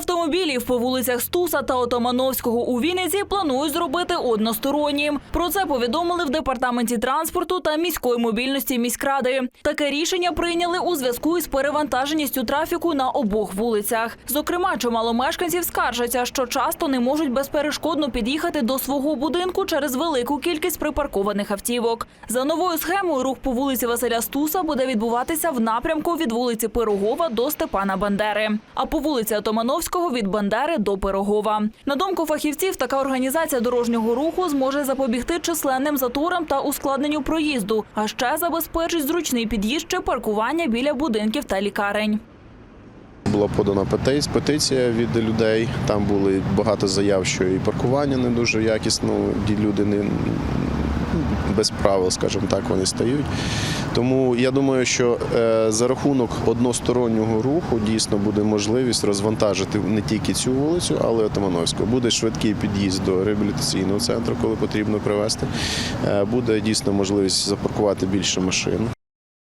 автомобілів по вулицях Стуса та Отамановського у Вінниці планують зробити одностороннім. Про це повідомили в департаменті транспорту та міської мобільності міськради. Таке рішення прийняли у зв'язку із перевантаженістю трафіку на обох вулицях. Зокрема, чимало мешканців скаржаться, що часто не можуть безперешкодно під'їхати до свого будинку через велику кількість припаркованих автівок. За новою схемою рух по вулиці Василя Стуса буде відбуватися в напрямку від вулиці Пирогова до Степана Бандери, а по вулиці Отомановського від Бандери до Пирогова. На думку фахівців, така організація дорожнього руху зможе запобігти численним заторам та ускладненню проїзду, а ще забезпечить зручний під'їзд чи паркування біля будинків та лікарень. Була подана петиція від людей. Там були багато заяв, що і паркування не дуже якісно, люди не без правил, скажімо так, вони стають. Тому я думаю, що е, за рахунок одностороннього руху дійсно буде можливість розвантажити не тільки цю вулицю, але й Отамановську. Буде швидкий під'їзд до реабілітаційного центру, коли потрібно привезти. Е, буде дійсно можливість запаркувати більше машин.